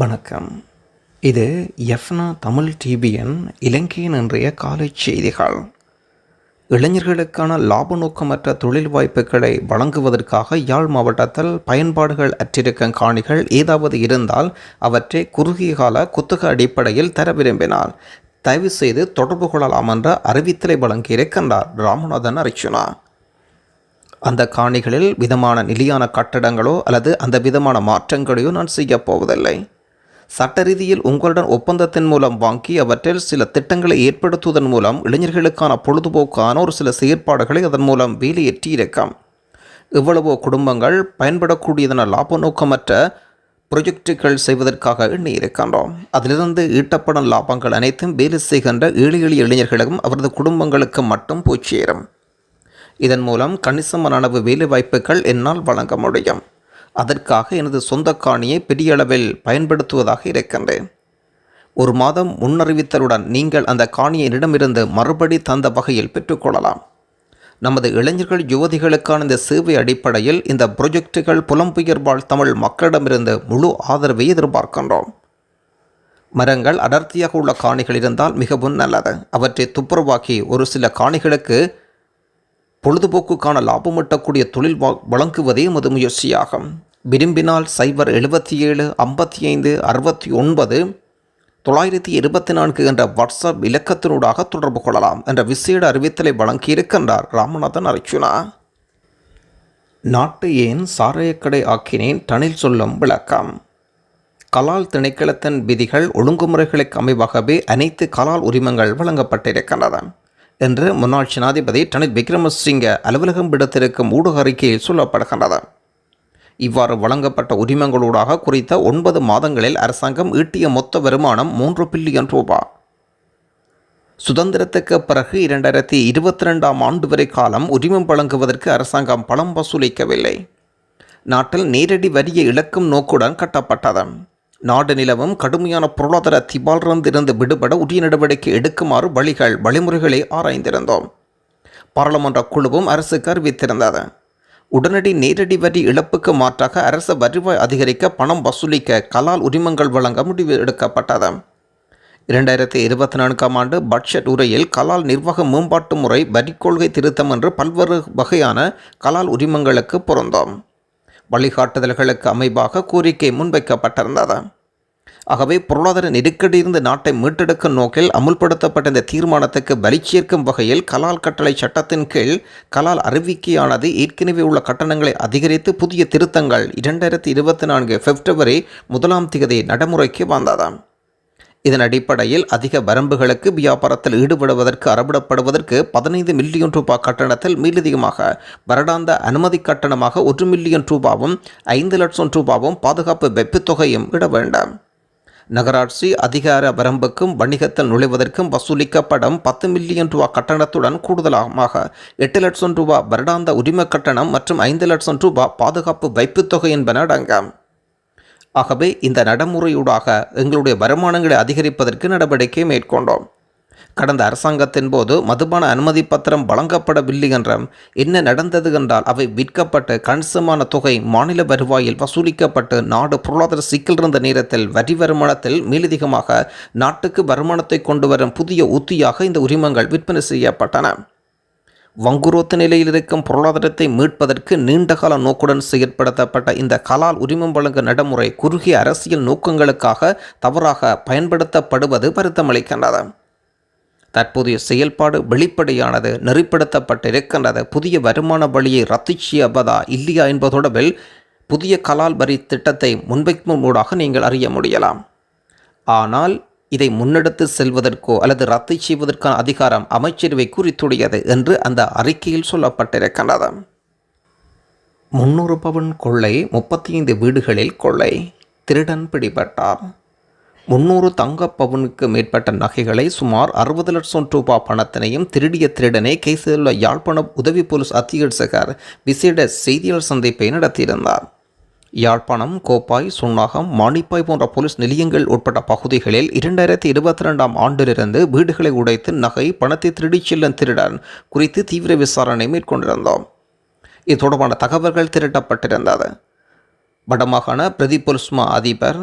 வணக்கம். இது எஃப்னா தமிழ் டிபிஎன் இலங்கையின் இன்றைய காலை செய்திகள். இளைஞர்களுக்கான லாப நோக்கமற்ற தொழில் வாய்ப்புகளை வழங்குவதற்காக யாழ் மாவட்டத்தில் பயன்பாடுகள் அற்றிருக்கும் காணிகள் ஏதாவது இருந்தால் அவற்றை குறுகிய கால குத்தக அடிப்படையில் தர விரும்பினால் தயவு செய்து தொடர்பு கொள்ளலாம் என்ற அறிவித்தலை வழங்கியிருக்கின்றார் ராமநாதன் அர்ச்சுனா அந்த காணிகளில் விதமான நிலையான கட்டடங்களோ அல்லது அந்த விதமான மாற்றங்களையோ நான் செய்யப் போவதில்லை. சட்ட ரீதியில் உங்களுடன் ஒப்பந்தத்தின் மூலம் வாங்கி அவற்றில் சில திட்டங்களை ஏற்படுத்துவதன் மூலம் இளைஞர்களுக்கான பொழுதுபோக்கான ஒரு சில செயற்பாடுகளை அதன் மூலம் வேலையேற்றியிருக்கும் இவ்வளவோ குடும்பங்கள் பயன்படக்கூடியதன லாப நோக்கமற்ற ப்ரொஜெக்டுகள் செய்வதற்காக எண்ணியிருக்கின்றோம். அதிலிருந்து ஈட்டப்படும் லாபங்கள் அனைத்தும் வேலை செய்கின்ற ஏழை எளிய இளைஞர்களுக்கும் அவரது குடும்பங்களுக்கும் மட்டும் போய் சேரும். இதன் மூலம் கணிசமான அளவு வேலைவாய்ப்புகள் என்னால் வழங்க முடியும். அதற்காக எனது சொந்த காணியை பெரிய அளவில் பயன்படுத்துவதாக இருக்கின்றேன். ஒரு மாதம் முன்னறிவித்தலுடன் நீங்கள் அந்த காணியை என்னிடமிருந்து மறுபடி தந்த வகையில் பெற்றுக்கொள்ளலாம் நமது இளைஞர்கள் யுவதிகளுக்கான இந்த சேவை அடிப்படையில் இந்த புரொஜெக்டுகள் புலம்பெயர் வாழ் தமிழ் மக்களிடமிருந்து முழு ஆதரவை எதிர்பார்க்கின்றோம். மரங்கள் அடர்த்தியாக உள்ள காணிகள் இருந்தால் மிகவும் நல்லது. அவற்றை துப்புரவாக்கி ஒரு சில காணிகளுக்கு பொழுதுபோக்குக்கான லாபமீட்டக்கூடிய தொழில் வழங்குவதே எமது முயற்சியாகும். விரும்பினால் சைபர் எழுபத்தி ஏழு ஐம்பத்தி ஐந்து அறுபத்தி ஒன்பது தொள்ளாயிரத்தி இருபத்தி நான்கு என்ற வாட்ஸ்அப் இலக்கத்தினூடாக தொடர்பு கொள்ளலாம் என்ற விசேட அறிவித்தலை வழங்கியிருக்கின்றார் ராமநாதன் அர்ஜுனா. நாட்டு ஏன் சாராயக்கடை ஆக்கினேன் டனில் சொல்லும் விளக்கம். கலால் திணைக்களத்தின் விதிகள் ஒழுங்குமுறைகளுக்கு அமைவாகவே அனைத்து கலால் உரிமங்கள் வழங்கப்பட்டிருக்கின்றன. என்று முன்னாள் ஜனாதிபதி டனித் விக்ரமசிங்க அலுவலகம் விடுத்திருக்கும் ஊடக அறிக்கையில் சொல்லப்படுகின்றது. இவ்வாறு வழங்கப்பட்ட உரிமங்களூடாக குறித்த ஒன்பது மாதங்களில் அரசாங்கம் ஈட்டிய மொத்த வருமானம் மூன்று பில்லியன் ரூபாய் சுதந்திரத்துக்கு பிறகு இரண்டாயிரத்தி இருபத்தி ரெண்டாம் ஆண்டு வரை காலம் உரிமம் வழங்குவதற்கு அரசாங்கம் பணம் வசூலிக்கவில்லை. நாட்டில் நேரடி வரியை இழக்கும் நோக்குடன் கட்டப்பட்டது. நாடு நிலவும் கடுமையான பொருளாதார திபாலிருந்து விடுபட உரிய நடவடிக்கை எடுக்குமாறு வழிகள் வழிமுறைகளை ஆராய்ந்திருந்தோம். பாராளுமன்ற குழுவும் அரசுக்கு அறிவித்திருந்தது. உடனடி நேரடி வரி இழப்புக்கு மாற்றாக அரசு வருவாய் அதிகரிக்க பணம் வசூலிக்க கலால் உரிமங்கள் வழங்க முடிவு எடுக்கப்பட்டது. இரண்டாயிரத்தி இருபத்தி நான்காம் ஆண்டு பட்ஜெட் உரையில் கலால் நிர்வாக மேம்பாட்டு முறை வரிக் கொள்கை திருத்தம் என்று பல்வேறு வகையான கலால் உரிமங்களுக்கு பொருந்தோம். வழிகாட்டுதல்களுக்கு அமைவாக கோரிக்கை முன்வைக்கப்பட்டிருந்தது. ஆகவே பொருளாதார நெருக்கடியிருந்து நாட்டை மீட்டெடுக்கும் நோக்கில் அமுல்படுத்தப்பட்ட இந்த தீர்மானத்துக்கு வலி சேர்க்கும் வகையில் கலால் கட்டளை சட்டத்தின் கீழ் கலால் அறிவிக்கையானது ஏற்கனவே உள்ள கட்டணங்களை அதிகரித்து புதிய திருத்தங்கள் இரண்டாயிரத்தி இருபத்தி நான்கு பிப்ரவரி முதலாம் தேதி நடைமுறைக்கு வந்ததாம் இதன் அடிப்படையில் அதிக வரம்புகளுக்கு வியாபாரத்தில் ஈடுபடுவதற்கு அறவிடப்படுவதற்கு பதினைந்து மில்லியன் ரூபாய் கட்டணத்தில் மேலதிகமாக வருடாந்த அனுமதி கட்டணமாக ஒரு மில்லியன் ரூபாவும் ஐந்து லட்சம் ரூபாவும் பாதுகாப்பு வெப்புத் தொகையும் இட வேண்டும். நகராட்சி அதிகார வரம்புக்கும் வணிகத்தில் நுழைவதற்கும் வசூலிக்கப்படும் பத்து மில்லியன் ரூபாய் கட்டணத்துடன் கூடுதலாக எட்டு லட்சம் ரூபாய் வருடாந்த உரிமை கட்டணம் மற்றும் ஐந்து லட்சம் ரூபாய் பாதுகாப்பு வைப்புத் தொகை என்பன அடங்கும். ஆகவே இந்த நடைமுறையூடாக எங்களுடைய வருமானங்களை அதிகரிப்பதற்கு நடவடிக்கை மேற்கொண்டோம். கடந்த அரசாங்கத்தின் போது மதுபான அனுமதி பத்திரம் வழங்கப்படவில்லை என்றும் என்ன நடந்தது என்றால் அவை விற்கப்பட்டு கணிசமான தொகை மாநில வருவாயில் வசூலிக்கப்பட்டு நாடு பொருளாதார சிக்கல் இருந்த நேரத்தில் வரி வருமானத்தில் மேலதிகமாக நாட்டுக்கு வருமானத்தை கொண்டு வரும் புதிய உத்தியாக இந்த உரிமங்கள் விற்பனை செய்யப்பட்டன. வங்குரோத்து நிலையில் இருக்கும் பொருளாதாரத்தை மீட்பதற்கு நீண்டகால நோக்குடன் செயற்படுத்தப்பட்ட இந்த கலால் உரிமம் வழங்கும் நடைமுறை குறுகிய அரசியல் நோக்கங்களுக்காக தவறாக பயன்படுத்தப்படுவது வருத்தமளிக்கின்றது. தற்போதைய செயல்பாடு வெளிப்படையானது நெறிப்படுத்தப்பட்டிருக்கின்றது. புதிய வருமான வழியை ரத்து செய்வதா இல்லையா என்பதோடவில் புதிய கலால் வரி திட்டத்தை முன்வைக்கும் ஊடாக நீங்கள் அறிய முடியலாம். ஆனால் இதை முன்னெடுத்து செல்வதற்கோ அல்லது ரத்து செய்வதற்கான அதிகாரம் அமைச்சரவை குறித்துடையது என்று அந்த அறிக்கையில் சொல்லப்பட்டிருக்கின்றது. முன்னூறு பவன் கொள்ளை முப்பத்தி ஐந்து வீடுகளில் கொள்ளை. திருடன் பிடிபட்டார். முன்னூறு தங்க பவுனுக்கு மேற்பட்ட நகைகளை சுமார் அறுபது லட்சம் ரூபாய் பணத்தினையும் திருடிய திருடனை கைசிலுள்ள யாழ்ப்பாணம் உதவி போலீஸ் அத்தியட்சகர் விசேட செய்தியாளர் சந்திப்பை நடத்தியிருந்தார். யாழ்ப்பாணம் கோப்பாய் சுன்னாகம் மானிப்பாய் போன்ற போலீஸ் நிலையங்கள் உட்பட்ட பகுதிகளில் இரண்டாயிரத்தி இருபத்தி ரெண்டாம் ஆண்டிலிருந்து வீடுகளை உடைத்து நகை பணத்தை திருடிச் செல்லும் திருடன் குறித்து தீவிர விசாரணை மேற்கொண்டிருந்தோம். இது தொடர்பான தகவல்கள் திரட்டப்பட்டிருந்தது. வடமாகாண பிரதி பொலிஸ்மா அதிபர்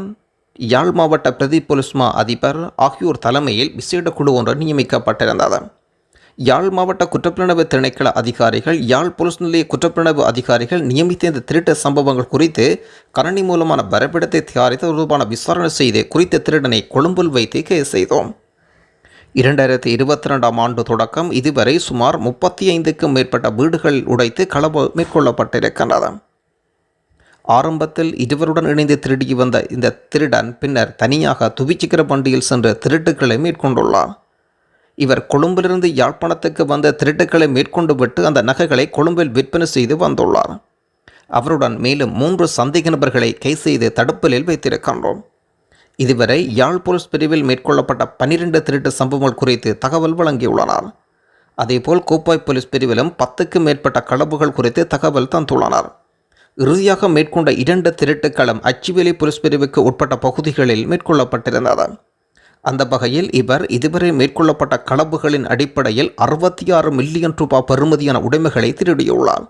யாழ் மாவட்ட பிரதி பொலிஸ்மா அதிபர் ஆகியோர் தலைமையில் விசேட குழு ஒன்று நியமிக்கப்பட்டிருந்தது. யாழ் மாவட்ட குற்றப்புலனாய்வு திணைக்கள அதிகாரிகள் யாழ் போலீஸ் நிலைய குற்றப்புலனாய்வு அதிகாரிகள் நியமித்த இந்த திருட்டு சம்பவங்கள் குறித்து கணனி மூலமான வரைபடத்தை தயாரித்து தொடர்பான விசாரணை செய்து குறித்த திருடனை கொழும்பில் வைத்து கைது செய்தோம். இரண்டாயிரத்தி இருபத்தி ரெண்டாம் ஆண்டு தொடக்கம் இதுவரை சுமார் முப்பத்தி ஐந்துக்கும் மேற்பட்ட வீடுகள் உடைத்து களவு மேற்கொள்ளப்பட்டிருக்கின்றது ஆரம்பத்தில் இருவருடன் இணைந்து திருடி வந்த இந்த திருடன் பின்னர் தனியாக துவிச்சிக்கிற வண்டியில் சென்று திருட்டுக்களை மேற்கொண்டுள்ளார். இவர் கொழும்பிலிருந்து யாழ்ப்பாணத்துக்கு வந்த திருட்டுக்களை மேற்கொண்டு விட்டு அந்த நகைகளை கொழும்பில் விற்பனை செய்து வந்துள்ளார். அவருடன் மேலும் மூன்று சந்தேக நபர்களை கை செய்து தடுப்பலில் வைத்திருக்கின்றோம். இதுவரை யாழ் போலீஸ் பிரிவில் மேற்கொள்ளப்பட்ட பன்னிரண்டு திருட்டு சம்பவங்கள் குறித்து தகவல் வழங்கியுள்ளனர். அதேபோல் கோப்பாய் போலீஸ் பிரிவிலும் பத்துக்கும் மேற்பட்ட களவுகள் குறித்து தகவல் தந்துள்ளனர். இறுதியாக மேற்கொண்ட இரண்டு திருட்டுக்களும் அச்சுவேலி போலீஸ் பிரிவுக்கு உட்பட்ட பகுதிகளில் மேற்கொள்ளப்பட்டிருந்தது. அந்த வகையில் இவர் இதுவரை மேற்கொள்ளப்பட்ட களவுகளின் அடிப்படையில் அறுபத்தி ஆறு மில்லியன் ரூபாய் பெறுமதியான உடைமைகளை திருடியுள்ளார்.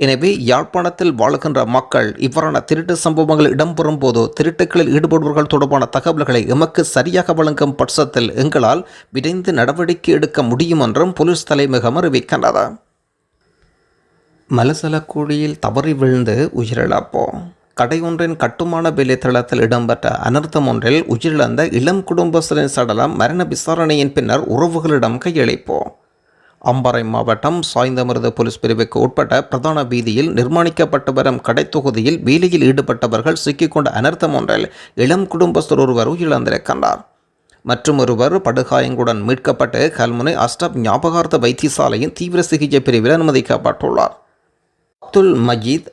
எனவே யாழ்ப்பாணத்தில் வாழ்கின்ற மக்கள் இவ்வாறான திருட்டு சம்பவங்கள் இடம்பெறும் போது திருட்டுக்களில் ஈடுபடுபவர்கள் தொடர்பான தகவல்களை எமக்கு சரியாக வழங்கும் பட்சத்தில் எங்களால் விரைந்து நடவடிக்கை எடுக்க முடியும் என்றும் போலீஸ் தலைமையகம் அறிவிக்கின்றது. மலசலக்குழியில் தவறி விழுந்து உயிரிழப்போம். கடையொன்றின் கட்டுமான வேலைத்தளத்தில் இடம்பெற்ற அனர்த்தம் ஒன்றில் உயிரிழந்த இளம் குடும்பஸ்தரின் சடலம் மரண விசாரணையின் பின்னர் உறவுகளிடம் கையளிப்போம். அம்பாறை மாவட்டம் சாய்ந்தமருது போலீஸ் பிரிவுக்கு உட்பட்ட பிரதான வீதியில் நிர்மாணிக்கப்பட்டு வரும் கடைத்தொகுதியில் வேலையில் ஈடுபட்டவர்கள் சிக்கிக்கொண்ட அனர்த்தம் ஒன்றில் இளம் குடும்பஸ்தர் ஒருவர் உயிரிழந்திருக்கின்றார். மற்றும் ஒருவர் படுகாயங்களுடன் மீட்கப்பட்டு கல்முனை அஸ்டப் ஞாபகார்த்த வைத்தியசாலையின் தீவிர சிகிச்சை பிரிவில் அனுமதிக்கப்பட்டுள்ளார். அப்துல் மஜீத்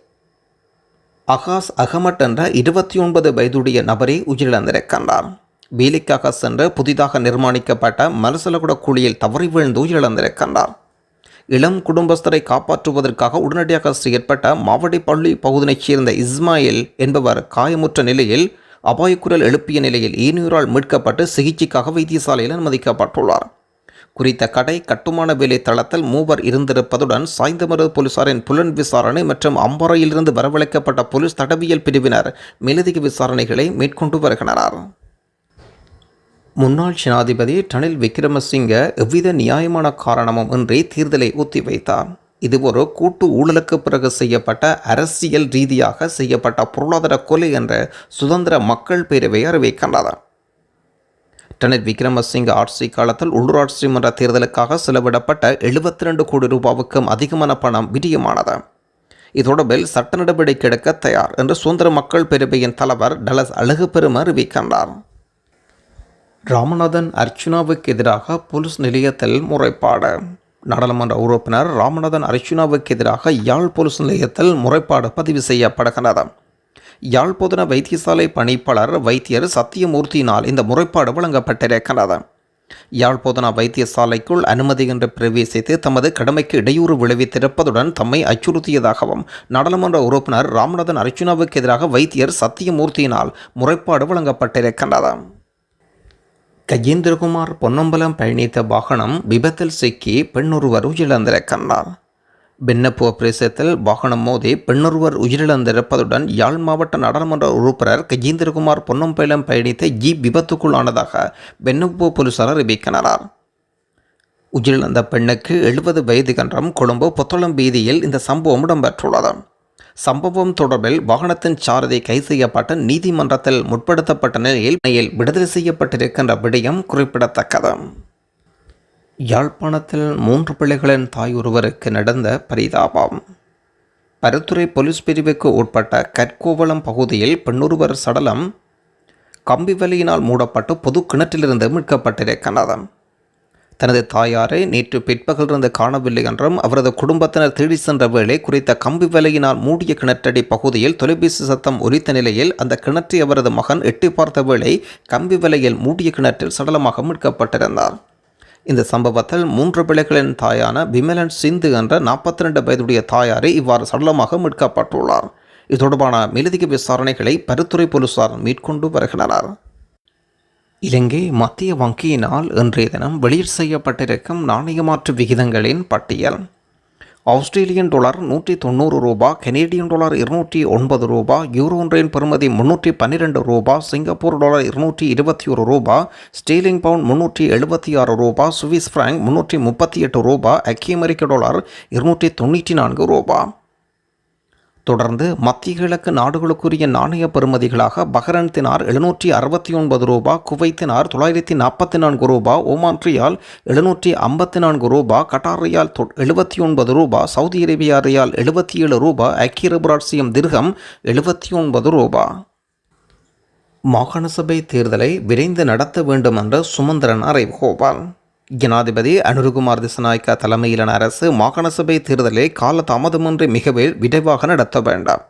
அகாஸ் அகமட் என்ற இருபத்தி ஒன்பது வயதுடைய நபரை உயிரிழந்திருக்கின்றார் வேலைக்காக சென்று புதிதாக நிர்மாணிக்கப்பட்ட மலசலகுட குழியில் தவறி விழுந்து உயிரிழந்திருக்கின்றார் இளம் குடும்பஸ்தரை காப்பாற்றுவதற்காக உடனடியாக செயற்பட்ட மாவடிப்பள்ளி பகுதியைச் சேர்ந்த இஸ்மாயில் என்பவர் காயமுற்ற நிலையில் அபாயக்குரல் எழுப்பிய நிலையில் ஈனூரால் மீட்கப்பட்டு சிகிச்சைக்காக வைத்தியசாலையில் அனுமதிக்கப்பட்டுள்ளார். குறித்த கடை கட்டுமான வேலை தளத்தில் மூவர் இருந்திருப்பதுடன் சாய்ந்தமருது போலீசாரின் புலன் விசாரணை மற்றும் அம்பாறையிலிருந்து வரவழைக்கப்பட்ட போலீஸ் தடவியல் பிரிவினர் மேலதிக விசாரணைகளை மேற்கொண்டு வருகின்றனர். முன்னாள் ஜனாதிபதி ரணில் விக்ரமசிங்க எவ்வித நியாயமான காரணமும் இன்றி தேர்தலை ஒத்திவைத்தார் இது ஒரு கூட்டு ஊழலுக்கு பிறகு செய்யப்பட்ட அரசியல் ரீதியாக செய்யப்பட்ட பொருளாதார கொலை என்ற சுதந்திர மக்கள் பேரவை அறிவிக்கின்றனர் ரணில் விக்ரமசிங்க ஆட்சி காலத்தில் உள்ளூராட்சி மன்ற தேர்தலுக்காக செலவிடப்பட்ட எழுபத்தி ரெண்டு கோடி ரூபாவுக்கும் அதிகமான பணம் விரியமானது இத்தொடர்பில் சட்ட நடவடிக்கை எடுக்க தயார் என்று சுதந்திர மக்கள் பேரவையின் தலைவர் டலஸ் அழகு பெரும அறிவிக்கின்றார். ராமநாதன் அர்ச்சுனாவுக்கு எதிராக போலீஸ் நிலையத்தில் முறைப்பாடு. நாடாளுமன்ற உறுப்பினர் ராமநாதன் அர்ச்சுனாவுக்கு எதிராக யாழ் போலீஸ் நிலையத்தில் முறைப்பாடு பதிவு செய்யப்படுகிறது யாழ் வைத்தியசாலை பணிப்பாளர் வைத்தியர் சத்தியமூர்த்தியினால் இந்த முறைப்பாடு வழங்கப்பட்டிருக்கிறது. யாழ்ப்போதனா பொதுனா வைத்தியசாலைக்குள் அனுமதியின்றி பிரவேசித்து தமது கடமைக்கு இடையூறு விளைவித்திருப்பதுடன் தம்மை அச்சுறுத்தியதாகவும் நாடாளுமன்ற உறுப்பினர் ராமநாதன் அர்ச்சுனாவுக்கு எதிராக வைத்தியர் சத்தியமூர்த்தியினால் முறைப்பாடு வழங்கப்பட்டிருக்கின்றது கஜேந்திரகுமார் பொன்னம்பலம் பயணித்த வாகனம் விபத்தில் சிக்கி பெண்ணொருவர் உயிரிழந்திருக்கின்றார் பின்னப்புவ பிரதேசத்தில் வாகனம் மோதி பெண்ணொருவர் உயிரிழந்திருப்பதுடன் யாழ் மாவட்ட நாடாளுமன்ற உறுப்பினர் கஜேந்திரகுமார் பொன்னம்பலம் பயணித்த ஜீப் விபத்துக்குள்ளானதாக பென்னப்புவ போலீசார் அறிவிக்கின்றனர். உயிரிழந்த பெண்ணுக்கு எழுபது வயது கன்றம் கொழும்பு புத்தளம் வீதியில் இந்த சம்பவம் இடம்பெற்றுள்ளது. சம்பவம் தொடர்பில் வாகனத்தின் சாரதி கைது செய்யப்பட்டு நீதிமன்றத்தில் முற்படுத்தப்பட்ட நிலையில் விடுதலை செய்யப்பட்டிருக்கின்ற விடயம் குறிப்பிடத்தக்கது. யாழ்ப்பாணத்தில் மூன்று பிள்ளைகளின் தாய் ஒருவருக்கு நடந்த பரிதாபம். பருத்துறை போலீஸ் பிரிவுக்கு உட்பட்ட கற்கோவளம் பகுதியில் பெண்ணொருவர் சடலம் கம்பி வலியினால் மூடப்பட்டு பொது கிணற்றிலிருந்து மீட்கப்பட்டிருக்கிறது தனது தாயாரை நேற்று பிற்பகலிருந்து காணவில்லை என்றும் அவரது குடும்பத்தினர் தேடி சென்ற வேளை குறித்த கம்பி வலையினால் மூடிய கிணற்றடி பகுதியில் தொலைபேசி சத்தம் ஒலித்த நிலையில் அந்த கிணற்றை அவரது மகன் எட்டி பார்த்த வேளை கம்பி வலையில் மூடிய கிணற்றில் சடலமாக மீட்கப்பட்டிருந்தார். இந்த சம்பவத்தில் மூன்று பிள்ளைகளின் தாயான விமலன் சிந்து என்ற நாற்பத்தி ரெண்டு வயதுடைய தாயாரை இவ்வாறு சடலமாக மீட்கப்பட்டுள்ளார். இது தொடர்பான மேலதிக விசாரணைகளை பருத்துறை போலீசார் மேற்கொண்டு வருகின்றனர். இலங்கை மத்திய வங்கியினால் இன்றைய தினம் வெளியீடு செய்யப்பட்டிருக்கும் நாணய மாற்று விகிதங்களின் பட்டியல். ஆஸ்திரேலியன் டாலர் நூற்றி தொண்ணூறு ரூபா கெனேடியன் டாலர் இருநூற்றி ஒன்பது ரூபா யூரோ ஒன்றின் பெறுமதி முன்னூற்றி பன்னிரெண்டு ரூபா சிங்கப்பூர் டாலர் இருநூற்றி இருபத்தி ஒரு ரூபா ஸ்டீலிங் பவுண்ட் முன்னூற்றி எழுபத்தி ஆறு ரூபா சுவிஸ் ஃப்ராங்க் முன்னூற்றி முப்பத்தி எட்டு ரூபா அக்கி அமெரிக்க டாலர் இருநூற்றி தொண்ணூற்றி நான்கு ரூபா. தொடர்ந்து மத்திய கிழக்கு நாடுகளுக்குரிய நாணய பெறுமதிகளாக பஹ்ரன்தினார் எழுநூற்றி அறுபத்தி ஒன்பது ரூபா குவைத்தினார் தொள்ளாயிரத்தி நாற்பத்தி நான்கு ரூபா ஓமான் ரியால் எழுநூற்றி ஐம்பத்தி நான்கு ரூபா கட்டார் ரியால் எழுபத்தி ஒன்பது ரூபா சவுதி அரேபியா ரியால் எழுபத்தி ஏழு ரூபா ஐக்கிய அரபு திர்கம் எழுபத்தி ஒன்பது ரூபா. மாகாண சபை தேர்தலை விரைந்து நடத்த வேண்டும் என்ற சுமந்திரன் அறைகோபால் ஜனாதிபதி அனுருகுமார் திசநாயக்கா தலைமையிலான அரசு மாகாண சபை தேர்தலை கால தாமதமின்றி மிகவே விரைவாக நடத்த வேண்டாம்.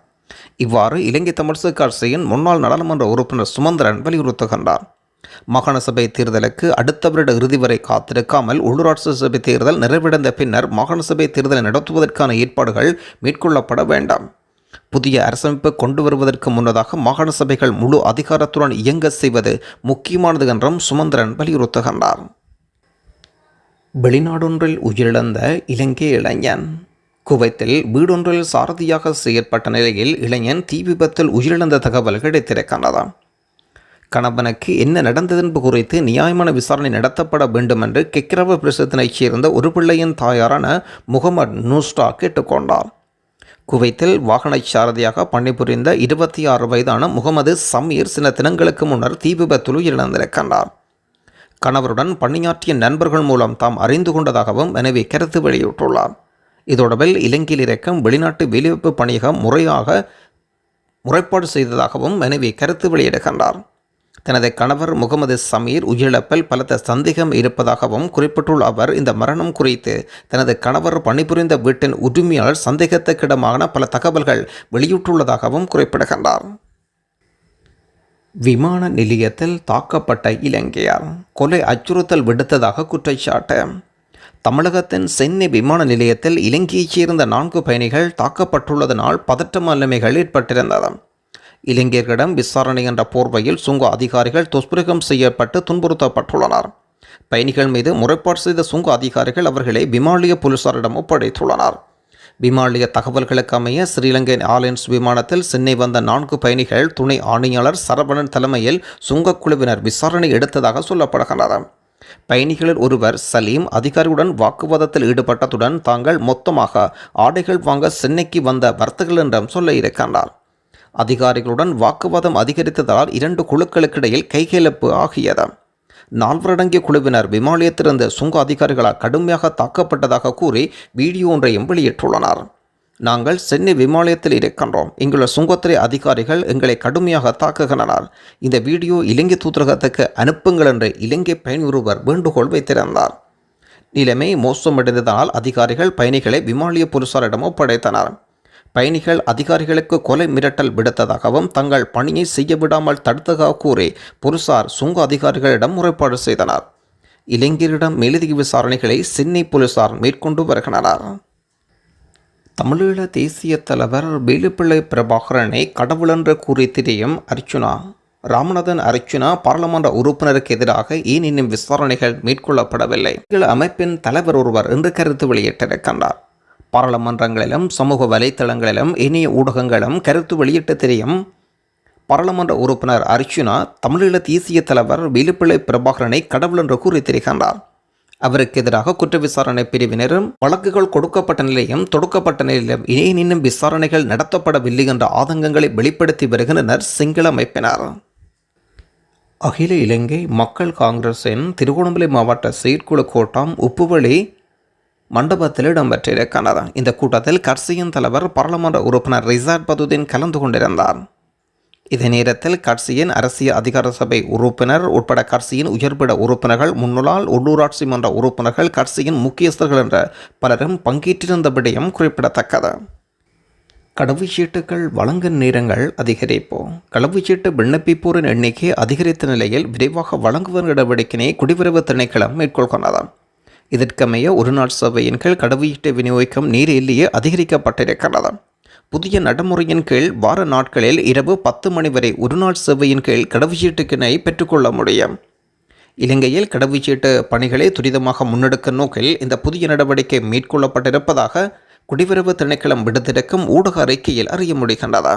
இவ்வாறு இலங்கை தமிழ்சு கட்சியின் முன்னாள் நாடாளுமன்ற உறுப்பினர் சுமந்திரன் வலியுறுத்துகின்றார். மாகாண சபை தேர்தலுக்கு அடுத்த வருட இறுதி வரை காத்திருக்காமல் உள்ளூராட்சி சபை தேர்தல் நிறைவடைந்த பின்னர் மாகாண சபை தேர்தலை நடத்துவதற்கான ஏற்பாடுகள் மேற்கொள்ளப்பட வேண்டாம். புதிய அரசமைப்பு கொண்டு வருவதற்கு முன்னதாக மாகாண சபைகள் முழு அதிகாரத்துடன் இயங்க செய்வது முக்கியமானது என்றும் சுமந்திரன் வலியுறுத்துகின்றார். வெளிநாடொன்றில் உயிரிழந்த இலங்கை இளைஞன். குவைத்தில் வீடொன்றில் சாரதியாக செயற்பட்ட நிலையில் இளைஞன் தீ விபத்தில் உயிரிழந்த தகவல் கிடைத்திருக்கின்றதாம் கணவனுக்கு என்ன நடந்தது குறித்து நியாயமான விசாரணை நடத்தப்பட வேண்டும் என்று கெக்கிரவ பிரசத்தினைச் சேர்ந்த ஒரு பிள்ளையின் தாயாரான முகமது நூஸ்டா கேட்டுக்கொண்டார். குவைத்தில் வாகன சாரதியாக பணிபுரிந்த இருபத்தி ஆறு வயதான முகமது சமீர் சில தினங்களுக்கு முன்னர் தீ விபத்தில் உயிரிழந்திருக்கின்றார். கணவருடன் பணியாற்றிய நண்பர்கள் மூலம் தாம் அறிந்து கொண்டதாகவும் எனவே கருத்து வெளியிட்டுள்ளார். இதோடவில் இலங்கையில் இறக்கம் வெளிநாட்டு வெளிவப்பு பணியகம் முறையாக முறைப்பாடு செய்ததாகவும் மனைவி கருத்து வெளியிடுகின்றார். தனது கணவர் முகமது சமீர் உயிரிழப்பில் பலத்த சந்தேகம் இருப்பதாகவும் குறிப்பிட்டுள்ள அவர் இந்த மரணம் குறித்து தனது கணவர் பணிபுரிந்த வீட்டின் உரிமையாளர் சந்தேகத்துக்கிடமான பல தகவல்கள் வெளியிட்டுள்ளதாகவும் குறிப்பிடுகின்றார். விமான நிலையத்தில் தாக்கப்பட்ட இலங்கையார் கொலை அச்சுறுத்தல் விடுத்ததாக குற்றச்சாட்டு. தமிழகத்தின் சென்னை விமான நிலையத்தில் இலங்கையைச் சேர்ந்த நான்கு பயணிகள் தாக்கப்பட்டுள்ளதனால் பதற்ற நிலைமைகள் ஏற்பட்டிருந்தது. இலங்கையர்களிடம் விசாரணை என்ற போர்வையில் சுங்க அதிகாரிகள் துஷ்பிரகம் செய்யப்பட்டு துன்புறுத்தப்பட்டுள்ளனர். பயணிகள் மீது முறைப்பாடு செய்த சுங்க அதிகாரிகள் அவர்களை விமானிய போலீசாரிடம் ஒப்படைத்துள்ளனர். விமானிய தகவல்களுக்கு அமைய ஸ்ரீலங்கை ஏர்லைன்ஸ் விமானத்தில் சென்னை வந்த நான்கு பயணிகள் துணை ஆணையாளர் சரவணன் தலைமையில் சுங்கக்குழுவினர் விசாரணை எடுத்ததாக சொல்லப்படுகிறது. பயணிகளில் ஒருவர் சலீம் அதிகாரியுடன் வாக்குவாதத்தில் ஈடுபட்டதுடன் தாங்கள் மொத்தமாக ஆடைகள் வாங்க சென்னைக்கு வந்த வர்த்தகர்கள் என்றும் சொல்ல இருக்கின்றார் அதிகாரிகளுடன் வாக்குவாதம் அதிகரித்ததால் இரண்டு குழுக்களுக்கிடையில் கைகலப்பு ஆகியது. நால்வரடங்கிய குழுவினர் விமானியத்திலிருந்து சுங்க அதிகாரிகளால் கடுமையாக தாக்கப்பட்டதாக கூறி வீடியோ ஒன்றையும் வெளியிட்டுள்ளனர். நாங்கள் சென்னை விமானத்தில் இருக்கின்றோம். இங்குள்ள சுங்கத்துறை அதிகாரிகள் எங்களை கடுமையாக தாக்குகின்றனர். இந்த வீடியோ இலங்கை தூதரகத்துக்கு அனுப்புங்கள் என்று இலங்கை பயணி ஒருவர் வேண்டுகோள் வைத்திருந்தார். நிலைமை மோசமடைந்ததால் அதிகாரிகள் பயணிகளை விமானிய போலீசாரிடம் ஒப்படைத்தனர். பயணிகள் அதிகாரிகளுக்கு கொலை மிரட்டல் விடுத்ததாகவும் தங்கள் பணியை செய்ய விடாமல் தடுத்ததாக கூறி போலீசார் சுங்க அதிகாரிகளிடம் முறைப்பாடு செய்தனர். இளைஞரிடம் மேலதிக விசாரணைகளை சென்னை போலீசார் மேற்கொண்டு வருகின்றனர். தமிழீழ தேசிய தலைவர் வேலுப்பிள்ளை பிரபாகரனை கடவுளென்று கூறி திரியும் அர்ச்சுனா ராமநாதன் அர்ச்சுனா பாராளுமன்ற உறுப்பினருக்கு எதிராக ஏன் இன்னும் விசாரணைகள் மேற்கொள்ளப்படவில்லை. அமைப்பின் தலைவர் ஒருவர் என்று கருத்து வெளியிட்டிருக்கின்றார். பாராளுமன்றங்களிலும் சமூக வலைத்தளங்களிலும் இணைய ஊடகங்களும் கருத்து வெளியிட்டு தெரியும் பாராளுமன்ற உறுப்பினர் அர்ச்சுனா தமிழீழ தேசிய தலைவர் வேலுப்பிள்ளை பிரபாகரனை கடவுள் என்று கூறி திரிகின்றார். அவருக்கு எதிராக குற்ற விசாரணை பிரிவினரும் வழக்குகள் கொடுக்கப்பட்ட நிலையும் தொடுக்கப்பட்ட நிலையிலும் இணைய இன்னும் விசாரணைகள் நடத்தப்படவில்லை என்ற ஆதங்கங்களை வெளிப்படுத்தி வருகின்றனர் சிங்கள அமைப்பினர். அகில இலங்கை மக்கள் காங்கிரசின் திருகோணமலை மாவட்ட செயற்குழு கூட்டம் உப்புவழி மண்டபத்தில் இடம்பெற்றிருக்கிறது இந்த கூட்டத்தில் கட்சியின் தலைவர் பாராளுமன்ற உறுப்பினர் ரிசார்ட் பதுதீன் கலந்து கொண்டிருந்தார். இதே நேரத்தில் கட்சியின் அரசியல் அதிகார சபை உறுப்பினர் உட்பட கட்சியின் உயர்பிட உறுப்பினர்கள் முன்னாள் உள்ளூராட்சி மன்ற உறுப்பினர்கள் கட்சியின் முக்கியஸ்தர்கள் என்ற பலரும் பங்கேற்றிருந்த விடயம் குறிப்பிடத்தக்கது. கடவுச்சீட்டுகள் வழங்கும் நேரங்கள் அதிகரிப்பு. கடவுச்சீட்டு விண்ணப்பிப்போரின் எண்ணிக்கை அதிகரித்த நிலையில் விரைவாக வழங்குவர் நடவடிக்கையை குடிவரவு திணைக்களம் மேற்கொள்கிறது இதற்கமைய ஒரு நாள் சபையின் கீழ் கடவுச்சீட்டு விநியோகம் நீர் இல்லையே அதிகரிக்கப்பட்டிருக்கிறது. புதிய நடைமுறையின் கீழ் வார நாட்களில் இரவு பத்து மணி வரை ஒரு நாள் சேவையின் கீழ் கடவுச்சீட்டுக்கினை பெற்றுக்கொள்ள முடியும். இலங்கையில் கடவுச்சீட்டு பணிகளை துரிதமாக முன்னெடுக்கும் நோக்கில் இந்த புதிய நடவடிக்கை மேற்கொள்ளப்பட்டிருப்பதாக குடிவரவு திணைக்களம் விடுத்திருக்கும் ஊடக அறிக்கையில் அறிய முடிகின்றது.